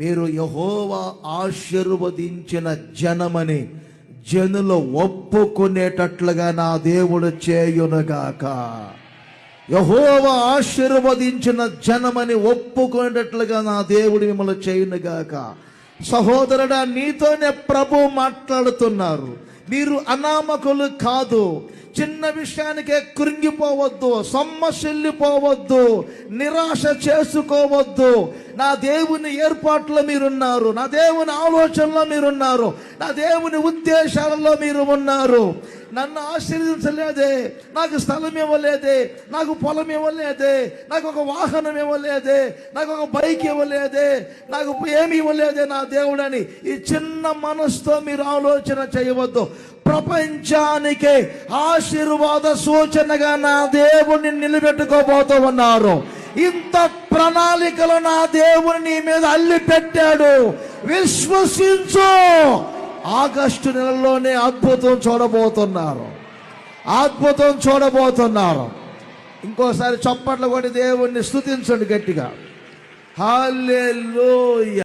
మీరు యహోవా ఆశీర్వదించిన జనమని జనులు ఒప్పుకునేటట్లుగా నా దేవుడు చేయునుగాక. యహోవా ఆశీర్వదించిన జనమని ఒప్పుకునేటట్లుగా నా దేవుడు మిమ్మల్ని చేయునుగాక. సహోదరుడా నీతోనే ప్రభు మాట్లాడుతున్నారు. మీరు అనామకులు కాదు. చిన్న విషయానికే కృంగిపోవద్దు సొమ్మసిల్లిపోవద్దు నిరాశ చేసుకోవద్దు. నా దేవుని ఏర్పాట్లో మీరున్నారు నా దేవుని ఆలోచనలో మీరున్నారు నా దేవుని ఉద్దేశాలలో మీరు ఉన్నారు. నన్ను ఆశీర్వదించలేదే. నాకు స్థలం ఇవ్వలేదే. నాకు పొలం ఇవ్వలేదే. నాకు ఒక వాహనం ఇవ్వలేదే. నాకు ఒక బైక్ ఇవ్వలేదే. నాకు ఏమి ఇవ్వలేదే నా దేవుడని ఈ చిన్న మనసుతో మీరు ఆలోచన చేయవద్దు. ప్రపంచానికే ఆశీర్వాద సూచనగా నా దేవుణ్ణి నిలబెట్టుకోబోతూ ఉన్నారు. ఇంత ప్రణాళికలు నా దేవుని నీ మీద అల్లి పెట్టాడు. విశ్వసించు. ఆగస్టు నెలలోనే అద్భుతం చూడబోతున్నారు. అద్భుతం చూడబోతున్నారు. ఇంకోసారి చప్పట్లు కొట్టి దేవుణ్ణి స్థుతించండి గట్టిగా. హాలే